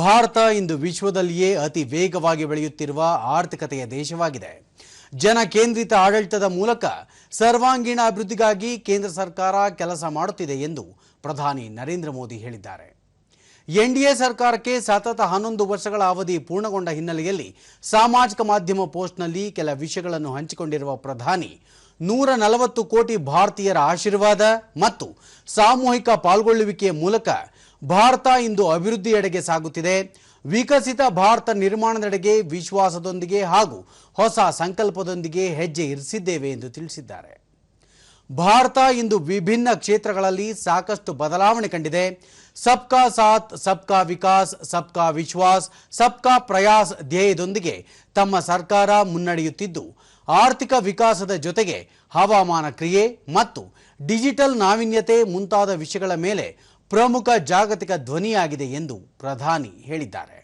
ಭಾರತ ಇಂದು ವಿಶ್ವದಲ್ಲಿಯೇ ಅತಿ ವೇಗವಾಗಿ ಬೆಳೆಯುತ್ತಿರುವ ಆರ್ಥಿಕತೆಯ ದೇಶವಾಗಿದೆ. ಜನ ಕೇಂದ್ರಿತ ಆಡಳಿತದ ಮೂಲಕ ಸರ್ವಾಂಗೀಣ ಅಭಿವೃದ್ಧಿಗಾಗಿ ಕೇಂದ್ರ ಸರ್ಕಾರ ಕೆಲಸ ಮಾಡುತ್ತಿದೆ ಎಂದು ಪ್ರಧಾನಿ ನರೇಂದ್ರ ಮೋದಿ ಹೇಳಿದ್ದಾರೆ. ಎನ್ಡಿಎ ಸರ್ಕಾರಕ್ಕೆ ಸತತ ಹನ್ನೊಂದು ವರ್ಷಗಳ ಅವಧಿ ಪೂರ್ಣಗೊಂಡ ಹಿನ್ನೆಲೆಯಲ್ಲಿ ಸಾಮಾಜಿಕ ಮಾಧ್ಯಮ ಪೋಸ್ಟ್ನಲ್ಲಿ ಕೆಲ ವಿಷಯಗಳನ್ನು ಹಂಚಿಕೊಂಡಿರುವ ಪ್ರಧಾನಿ, ನೂರ ನಲವತ್ತು ಕೋಟಿ ಭಾರತೀಯರ ಆಶೀರ್ವಾದ ಮತ್ತು ಸಾಮೂಹಿಕ ಪಾಲ್ಗೊಳ್ಳುವಿಕೆಯ ಮೂಲಕ ಭಾರತ ಇಂದು ಅಭಿವೃದ್ಧಿಯೆಡೆಗೆ ಸಾಗುತ್ತಿದೆ. ವಿಕಸಿತ ಭಾರತ ನಿರ್ಮಾಣದೆಡೆಗೆ ವಿಶ್ವಾಸದೊಂದಿಗೆ ಹಾಗೂ ಹೊಸ ಸಂಕಲ್ಪದೊಂದಿಗೆ ಹೆಜ್ಜೆ ಇರಿಸಿದ್ದೇವೆ ಎಂದು ತಿಳಿಸಿದ್ದಾರೆ. ಭಾರತ ಇಂದು ವಿಭಿನ್ನ ಕ್ಷೇತ್ರಗಳಲ್ಲಿ ಸಾಕಷ್ಟು ಬದಲಾವಣೆ ಕಂಡಿದೆ. ಸಬ್ಕಾ ಸಾಥ್, ಸಬ್ಕಾ ವಿಕಾಸ್, ಸಬ್ಕಾ ವಿಶ್ವಾಸ್, ಸಬ್ಕಾ ಪ್ರಯಾಸ್ ಧ್ಯೇಯದೊಂದಿಗೆ ತಮ್ಮ ಸರ್ಕಾರ ಮುನ್ನಡೆಯುತ್ತಿದ್ದು ಆರ್ಥಿಕ ವಿಕಾಸದ ಜೊತೆಗೆ ಹವಾಮಾನ ಕ್ರಿಯೆ ಮತ್ತು ಡಿಜಿಟಲ್ ನಾವೀನ್ಯತೆ ಮುಂತಾದ ವಿಷಯಗಳ ಮೇಲೆ ಪ್ರಮುಖ ಜಾಗತಿಕ ಧ್ವನಿಯಾಗಿದೆ ಎಂದು ಪ್ರಧಾನಿ ಹೇಳಿದ್ದಾರೆ.